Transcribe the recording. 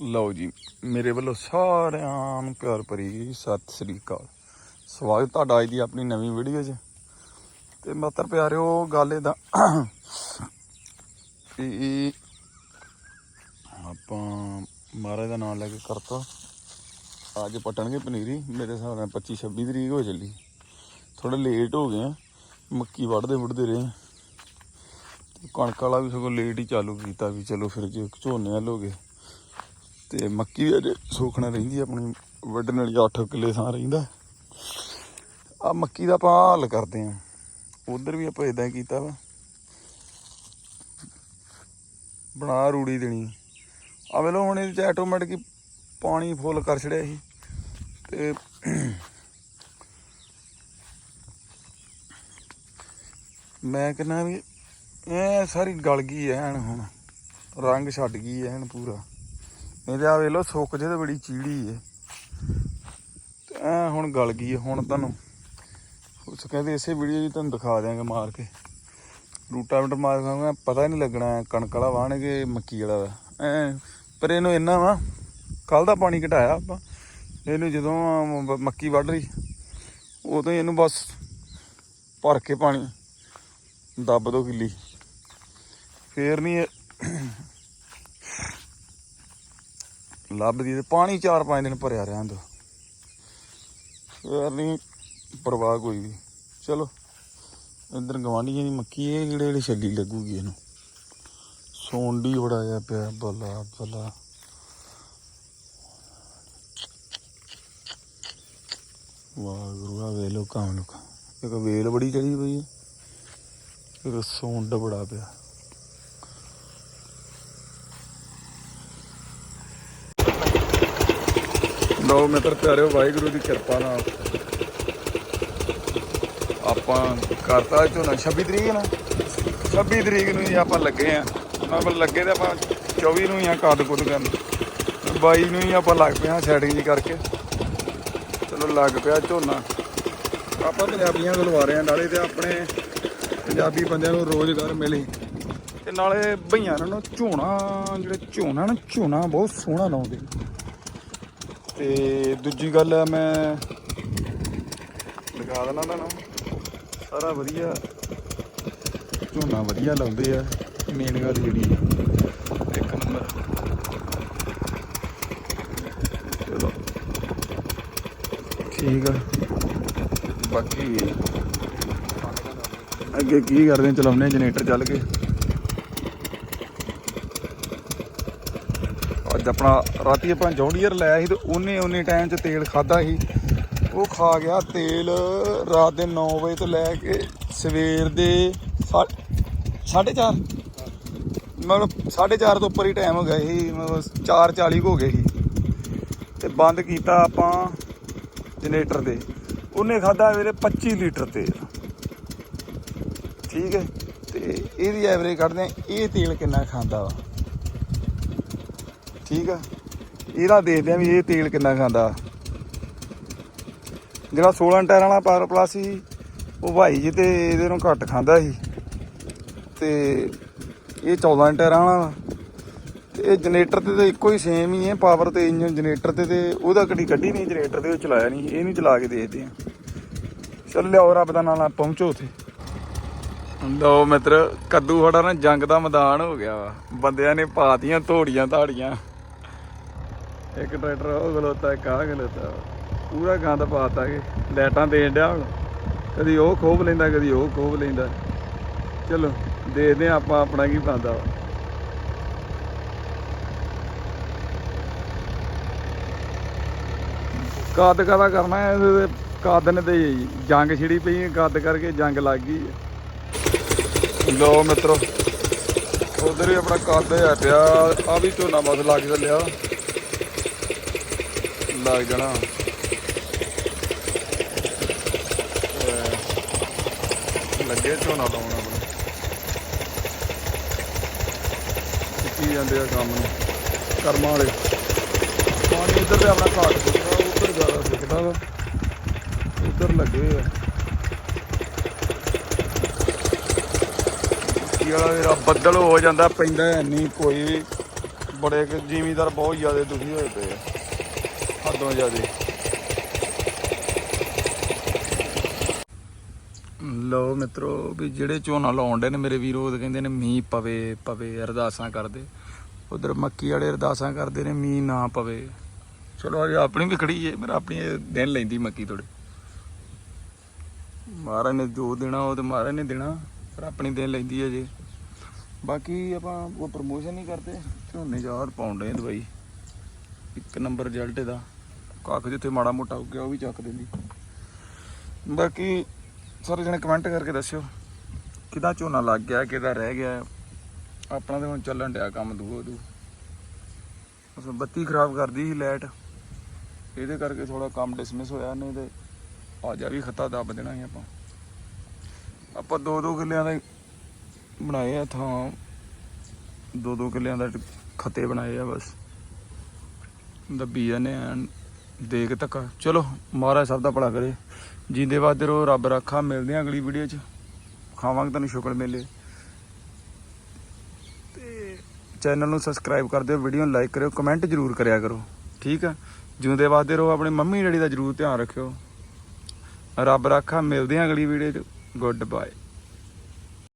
ਲਓ ਜੀ, ਮੇਰੇ ਵੱਲੋਂ ਸਾਰਿਆਂ ਨੂੰ ਪਿਆਰ ਭਰੀ ਸਤਿ ਸ੍ਰੀ ਅਕਾਲ। ਸਵਾਗਤ ਤੁਹਾਡਾ ਅੱਜ ਦੀ ਆਪਣੀ ਨਵੀਂ ਵੀਡੀਓ 'ਚ। ਤੇ ਮਾਤਰ ਪਿਆਰਿਓ, ਗੱਲ ਇਹਦਾ ਵੀ ਆਪਾਂ ਮਹਾਰਾਜ ਦਾ ਨਾਮ ਲੈ ਕੇ ਕਰਤਾ। ਅੱਜ ਪਟਣਗੇ ਪਨੀਰੀ, ਮੇਰੇ ਹਿਸਾਬ ਨਾਲ 25 26 ਤਰੀਕ ਹੋ ਚੱਲੀ। ਥੋੜਾ ਲੇਟ ਹੋ ਗਏ ਮੱਕੀ ਵੱਢਦੇ ਵੱਢਦੇ ਰਹੇ ਕਣਕ ਵਾਲਾ ਵੀ ਸਗੋਂ ਲੇਟ ਹੀ ਚਾਲੂ ਕੀਤਾ ਵੀ ਚਲੋ ਫਿਰ ਜੇ ਝੋਨੇ ਵਾਲ ਹੋ ਗਏ। ਤੇ ਮੱਕੀ ਵੀ ਅਜੇ ਸੋਖਣਾ ਰਹਿੰਦੀ ਆ, ਆਪਣੀ ਵੱਢਣ ਵਾਲੀ 8 ਕਿੱਲੇ ਥਾਂ ਰਹਿੰਦਾ। ਆ ਮੱਕੀ ਦਾ ਆਪਾਂ ਹੱਲ ਕਰਦੇ ਆ। ਉਧਰ ਵੀ ਆਪਾਂ ਇਦਾਂ ਕੀਤਾ ਵਾ। ਬਣਾ ਰੂੜੀ ਦੇਣੀ। ਆ ਵੇਲੋ ਹੁਣ ਇਹਦੇ ਚ ਆਟੋਮੈਟਿਕ ਪਾਣੀ ਫੁੱਲ ਕਰ ਛੜਿਆ ਸੀ। ਤੇ ਮੈਂ ਕਹਿੰਦਾ ਵੀ ਇਹ ਸਾਰੀ ਗਲ ਗਈ ਐਨ ਹੁਣ। ਰੰਗ ਛੱਡ ਗਈ ਐਨ ਪੂਰਾ। ਇਹਦੇ ਆ ਵੇਲੋ ਸੁੱਕ ਜੇ ਤੇ ਬੜੀ ਚੀੜੀ ਏ। ਐ ਹੁਣ ਗਲ ਗਈ ਹੁਣ ਤੁਹਾਨੂੰ ਉਸ ਕਹਿੰਦੇ ਇਸੇ ਵੀਡੀਓ 'ਚ ਤੁਹਾਨੂੰ ਦਿਖਾ ਦਿਆਂਗੇ ਮਾਰ ਕੇ। ਰੂਟਾ ਰੂਟਾਵੀਟਰ ਮਾਰ ਖਾਂਗਾ ਪਤਾ ਹੀ ਨਹੀਂ ਲੱਗਣਾ, ਕਣਕ ਵਾਲਾ ਵਾਹਣਗੇ, ਮੱਕੀ ਵਾਲਾ ਦਾ। ਐ, ਪਰ ਇਹਨੂੰ ਇੰਨਾ ਵਾ ਕੱਲ ਦਾ ਪਾਣੀ ਘਟਾਇਆ ਆਪਾਂ। ਇਹਨੂੰ ਜਦੋਂ ਮੱਕੀ ਵੱਢ ਰਹੀ, ਉਦੋਂ ਹੀ ਇਹਨੂੰ ਬਸ ਭਰ ਕੇ ਪਾਣੀ ਦੱਬ ਦੋ ਕਿੱਲੀ। ਫੇਰ ਨਹੀਂ ਲੱਭਦੀ ਤੇ ਪਾਣੀ 4-5 ਦਿਨ ਭਰਿਆ ਰਹਿਣ ਦੋ ਫੇਰ ਨਹੀਂ ਪਰਵਾਹ ਕੋਈ ਵੀ। ਚਲੋ, ਇੱਧਰ ਗਵਾਂਢੀਆਂ ਦੀ ਮੱਕੀ, ਇਹ ਜਿਹੜੇ ਜਿਹੜੇ ਛੱਲੀ ਲੱਗੂਗੀ ਇਹਨੂੰ। ਸੌਂਡੀ ਬੜਾ ਜਿਹਾ ਪਿਆ, ਬਲਾ ਬਲਾ। ਵਾਹ ਆ ਵੇਲੋ ਕੰਮ ਲੋਕਾਂ ਇੱਕ ਵੇਲ ਬੜੀ ਚੜੀ ਪਈ ਹੈ ਇੱਕ ਸੌਂਡ ਬੜਾ ਪਿਆ। ਲੋ ਮਿੱਤਰ ਪਿਆਰਿਓ, ਵਾਹਿਗੁਰੂ ਦੀ ਕਿਰਪਾ ਨਾਲ ਆਪਾਂ ਕਰਤਾ ਝੋਨਾ। 26 ਤਰੀਕ ਨਾ 26 ਤਰੀਕ ਨੂੰ ਹੀ ਆਪਾਂ ਲੱਗੇ ਆ ਮਤਲਬ ਲੱਗੇ ਤੇ ਆਪਾਂ 24 ਨੂੰ ਹੀ ਆ ਕਾਦ ਕੁਦ ਕਰਨ। 22 ਨੂੰ ਹੀ ਆਪਾਂ ਲੱਗ ਪਿਆ ਸੈਟਿੰਗ ਜੀ ਕਰਕੇ। ਚਲੋ ਲੱਗ ਪਿਆ ਝੋਨਾ। ਆਪਾਂ ਪੰਜਾਬੀਆਂ ਗਲਵਾ ਰਹੇ ਆ ਨਾਲੇ ਤੇ ਆਪਣੇ ਪੰਜਾਬੀ ਬੰਦਿਆਂ ਨੂੰ ਰੋਜ਼ਗਾਰ ਮਿਲੇ। ਤੇ ਨਾਲੇ ਭਈਆਂ ਨੂੰ ਨਾ ਝੋਨਾ, ਜਿਹੜੇ ਝੋਨਾ ਨਾ, ਝੋਨਾ ਬਹੁਤ ਸੋਹਣਾ ਲਾਉਂਦੇ ਤੇ ਦੂਜੀ ਗੱਲ ਹੈ ਮੈਂ ਲਗਾ ਦੇਣਾ ਤੁਹਾਨੂੰ ਸਾਰਾ ਵਧੀਆ। ਝੋਨਾ ਵਧੀਆ ਲਾਉਂਦੇ ਆ ਮੇਨ ਗੱਲ ਜਿਹੜੀ ਆ, ਇੱਕ ਨੰਬਰ ਚਲੋ। ਠੀਕ ਆ। ਬਾਕੀ ਅੱਗੇ ਕੀ ਕਰਦੇ ਆ, ਚਲਾਉਂਦੇ ਜਨਰੇਟਰ ਚੱਲ ਕੇ। ਅੱਜ ਆਪਣਾ ਰਾਤੀ ਆਪਾਂ ਜੌਂਡੀਅਰ ਲਾਇਆ ਸੀ ਤੇ ਉਹਨੇ ਉਹਨੇ ਟਾਈਮ 'ਚ ਤੇਲ ਖਾਦਾ ਸੀ। ਉਹ ਖਾ ਗਿਆ ਤੇਲ ਰਾਤ ਦੇ 9 ਵਜੇ ਤੋਂ ਲੈ ਕੇ ਸਵੇਰ ਦੇ 4:30 ਮਤਲਬ 4:30 ਤੋਂ ਉੱਪਰ ਹੀ ਟਾਈਮ ਹੋ ਗਿਆ ਸੀ, ਮਤਲਬ 4:40 ਹੋ ਗਏ ਸੀ। ਤੇ ਬੰਦ ਕੀਤਾ ਆਪਾਂ ਜਨਰੇਟਰ ਦੇ ਉਹਨੇ ਖਾਦਾ ਵੀਰੇ 25 ਲੀਟਰ ਤੇਲ। ਠੀਕ ਹੈ? ਤੇ ਇਹਦੀ ਐਵਰੇਜ ਕੱਢਦੇ ਆ ਇਹ ਤੇਲ ਕਿੰਨਾ ਖਾਂਦਾ ਵਾ? ਠੀਕ ਆ? ਇਹਦਾ ਦੇਖਦੇ ਆ ਵੀ ਇਹ ਤੇਲ ਕਿੰਨਾ ਖਾਂਦਾ। ਜਿਹੜਾ 16 ਟਾਇਰਾਂ ਵਾਲਾ ਪਾਵਰ ਪਲੱਸ ਸੀ, ਉਹ ਭਾਈ ਜੀ ਤੇ ਇਹਦੇ ਨੂੰ ਘੱਟ ਖਾਂਦਾ ਸੀ। ਤੇ ਇਹ 14 ਟਾਇਰਾਂ ਵਾਲਾ ਵਾ। ਤੇ ਇਹ ਜਨਰੇਟਰ ਤੇ ਤਾਂ ਇੱਕੋ ਹੀ ਸੇਮ ਹੀ ਹੈ ਪਾਵਰ ਤੇ ਇੰਜਨ ਜਨਰੇਟਰ ਤੇ ਤੇ ਉਹਦਾ ਕਦੀ ਕੱਢੀ ਨਹੀਂ, ਜਨਰੇਟਰ 'ਤੇ ਉਹ ਚਲਾਇਆ ਨਹੀਂ, ਇਹ ਨਹੀਂ ਚਲਾ ਕੇ ਦੇਖਦੇ ਆ। ਚੱਲ ਲਿਆਓ ਰੱਬ ਦਾ ਨਾਮ ਪਹੁੰਚੋ ਉਥੇ। ਲਓ ਮਿੱਤਰ, ਕੱਦੂ ਫੜਾ ਨਾ ਜੰਗ ਦਾ ਮੈਦਾਨ ਹੋ ਗਿਆ ਵਾ। ਬੰਦਿਆਂ ਨੇ ਪਾਤੀਆਂ, ਧੋੜੀਆਂ, ਧਾੜੀਆਂ। ਇੱਕ ਟਰੈਕਟਰ ਉਹ ਗਲੋਤਾ ਇੱਕ ਆ ਗਲੋਤਾ। ਪੂਰਾ ਗੰਦ ਪਾਤਾ ਕਿ ਲਾਈਟਾਂ ਦੇਣ ਡਿਆ ਹੁਣ। ਕਦੀ ਉਹ ਖੋਬ ਲੈਂਦਾ ਕਦੀ ਉਹ ਖੋਬ ਲੈਂਦਾ। ਚਲੋ ਦੇਖਦੇ ਹਾਂ ਆਪਾਂ ਆਪਣਾ ਕੀ ਬਣਦਾ ਵਾ। ਕਾਦ ਕਾਦਾ ਕਰਨਾ ਹੈ? ਇਹਦੇ ਕਾਦ ਨੇ ਤੇ ਜੰਗ ਛਿੜੀ ਪਈ ਹੈ, ਕਾਦ ਕਰਕੇ ਜੰਗ ਲੱਗ ਗਈ ਲੋ ਮਿੱਤਰੋ ਉਧਰ ਵੀ ਆਪਣਾ ਕੱਦ ਹੋਇਆ ਪਿਆ ਆ ਵੀ ਝੋਨਾ ਬਸ ਲੱਗ ਚੱਲਿਆ ਲੱਗ ਜਾਣਾ। ਲੱਗੇ ਝੋਨਾ ਲਾਉਣ ਆਪਣਾ। ਕੀ ਜਾਂਦੇ ਆ ਕੰਮ ਨੂੰ। ਕਰਮਾਂ ਵਾਲੇ। ਪਾਣੀ ਇੱਧਰ ਤੇ ਆਪਣਾ ਘਾਟ ਦਿਖਦਾ ਉੱਧਰ ਜ਼ਿਆਦਾ ਦਿਖਦਾ ਵਾ। ਉੱਧਰ ਲੱਗੇ ਆ। ਕੀ ਵਾਲਾ ਜਿਹੜਾ ਬੱਦਲ ਹੋ ਜਾਂਦਾ, ਪੈਂਦਾ ਹੈ ਨਹੀਂ, ਕੋਈ ਵੀ। ਬੜੇ ਜ਼ਿਮੀਦਾਰ ਬਹੁਤ ਜ਼ਿਆਦਾ ਦੁਖੀ ਹੋਏ ਪਏ ਆ। ਹੱਦੋਂ ਜ਼ਿਆਦੇ। ਲੋ ਮਿੱਤਰੋ, ਵੀ ਜਿਹੜੇ ਝੋਨਾ ਲਾਉਣ ਦੇ ਨੇ ਮੇਰੇ ਵੀਰੋ, ਉਹ ਕਹਿੰਦੇ ਨੇ ਮੀਂਹ ਪਵੇ ਪਵੇ, ਅਰਦਾਸਾਂ ਕਰਦੇ। ਉਧਰ ਮੱਕੀ ਵਾਲੇ ਅਰਦਾਸਾਂ ਕਰਦੇ ਨੇ, ਮੀਂਹ ਨਾ ਪਵੇ। ਚਲੋ ਅਜੇ ਆਪਣੀ ਵੀ ਖੜੀ ਏ ਮੇਰਾ ਆਪਣੀ ਦਿਨ ਲੈਂਦੀ ਮੱਕੀ ਥੋੜੀ ਮਹਾਰਾਜ ਨੇ ਜੋ ਦੇਣਾ, ਉਹ ਤੇ ਮਹਾਰਾਜ ਨੇ ਦੇਣਾ, ਪਰ ਆਪਣੀ ਦਿਨ ਲੈਂਦੀ ਹੈ ਜੇ ਬਾਕੀ ਆਪਾਂ ਉਹ ਪ੍ਰਮੋਸ਼ਨ ਨਹੀਂ ਕਰਦੇ, ਝੋਨੇ ਜਾਰ ਪਾਉਂਦੇ ਦਵਾਈ। ਇੱਕ ਨੰਬਰ ਰਿਜ਼ਲਟ ਇਹਦਾ। ਕੱਖ ਜਿੱਥੇ ਮਾੜਾ ਮੋਟਾ ਹੋ ਗਿਆ ਉਹ ਵੀ ਚੱਕ ਦਿੰਦੀ। ਬਾਕੀ ਸਾਰੇ ਜਣੇ ਕਮੈਂਟ ਕਰਕੇ ਦੱਸਿਓ, ਕਿਹਦਾ ਝੋਨਾ ਲੱਗ ਗਿਆ, ਕਿਹਦਾ ਰਹਿ ਗਿਆ। ਆਪਣਾ ਤੇ ਹੁਣ ਚੱਲਣ ਡਿਆ ਕੰਮ ਦੂਓ ਦੂ ਉਸ ਬੱਤੀ ਖਰਾਬ ਕਰਦੀ ਸੀ ਲਾਈਟ ਇਹਦੇ ਕਰਕੇ ਥੋੜਾ ਕੰਮ ਡਿਸਮਿਸ ਹੋਇਆ, ਨਹੀਂ ਤੇ ਆ ਜਾ ਵੀ ਖੱਤਾ ਦੱਬ ਦੇਣਾ ਸੀ ਆਪਾਂ। ਆਪਾਂ ਦੋ ਦੋ ਕਿੱਲਿਆਂ ਦਾ ਬਣਾਏ ਆ ਥਾਂ। ਦੋ ਦੋ ਕਿੱਲਿਆਂ ਦਾ ਖੱਤੇ ਬਣਾਏ ਆ ਬਸ। ਦੱਬੀ ਜਾਂਦੇ ਆ। ਦੇ ਕੇ ਧੱਕਾ ਚਲੋ, ਮਹਾਰਾਜ ਸਭ ਦਾ ਭਲਾ ਕਰੇ। ਜਿੰਦੇ ਵਾਦੇ ਰੋ ਰੱਬ ਰੱਖਾ। ਮਿਲਦੇ ਆ ਅਗਲੀ ਵੀਡੀਓ 'ਚ। ਖਾਵਾਂਗੇ ਤੁਹਾਨੂੰ ਸ਼ੁਕਰ ਮੇਲੇ। ਤੇ ਚੈਨਲ ਨੂੰ ਸਬਸਕ੍ਰਾਈਬ ਕਰ ਦਿਓ ਵੀਡੀਓ ਨੂੰ ਲਾਈਕ ਕਰਿਓ ਕਮੈਂਟ ਜ਼ਰੂਰ ਕਰਿਆ ਕਰੋ। ਠੀਕ ਆ? ਜਿਉਂਦੇ ਵਾਦੇ ਰਹੋ ਆਪਣੇ ਮੰਮੀ ਡੈਡੀ ਦਾ ਜ਼ਰੂਰ ਧਿਆਨ ਰੱਖਿਓ। ਰੱਬ ਰੱਖਾ। ਮਿਲਦੇ ਆ ਅਗਲੀ ਵੀਡੀਓ 'ਚ। Good bye